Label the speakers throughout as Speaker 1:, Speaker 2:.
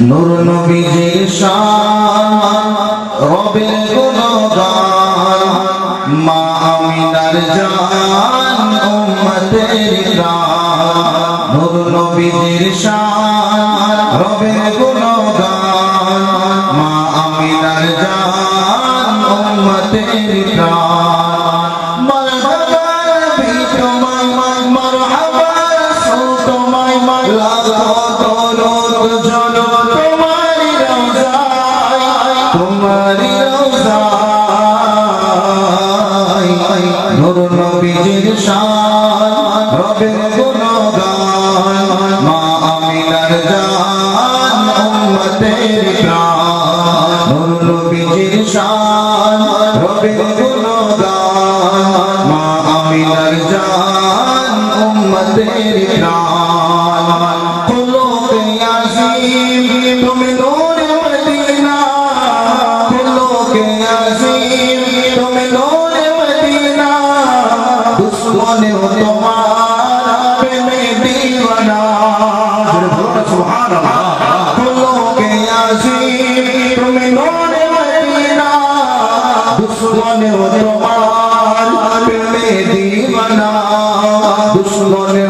Speaker 1: নূর নবীজির শান, রবের গুণগান, মা আমিনার জান, উম্মতের প্রাণ নূর নবীজির শান, রবের গুণগান, মা আমিনার জান, উম্মতের প্রাণ মারহাবা নবী তোমায় মারহাবা রাসূল তোমায় লাখো তোমারি রওজায়। নূর নবীজির শান, রবের গুণগান। মা আমিনার জান, উম্মতের প্রাণ। নূর নবীজির শান, রবের গুণগান। মা আমিনার জান, উম্মতের প্রাণ। আজিম তুমি নূর মদিনা। দুশ্মনে তোমার প্রেমে দিওয়ানা। সুবহানাল্লাহ। কুলুকে আজিম তুমি নূর মদিনা। দুশ্মনে তোমার প্রেমে দিওয়ানা। দুশ্মনে তোমার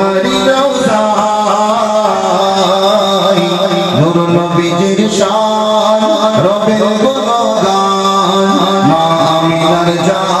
Speaker 1: আমিনার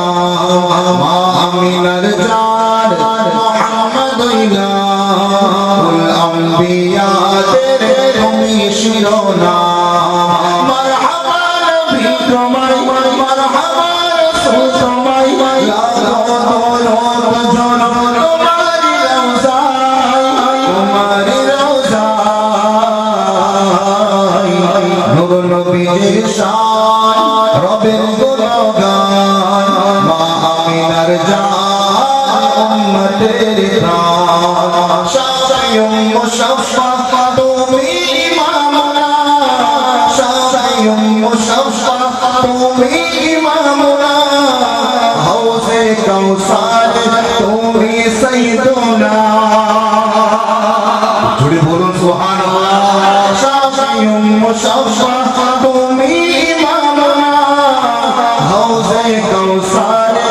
Speaker 1: নূর নবীজির শান রবের গুণগান মা আমিনার জান উম্মতের প্রাণ শাফিউম মুশাফফা তুমি ইমামুনা শাফিউম কাউসার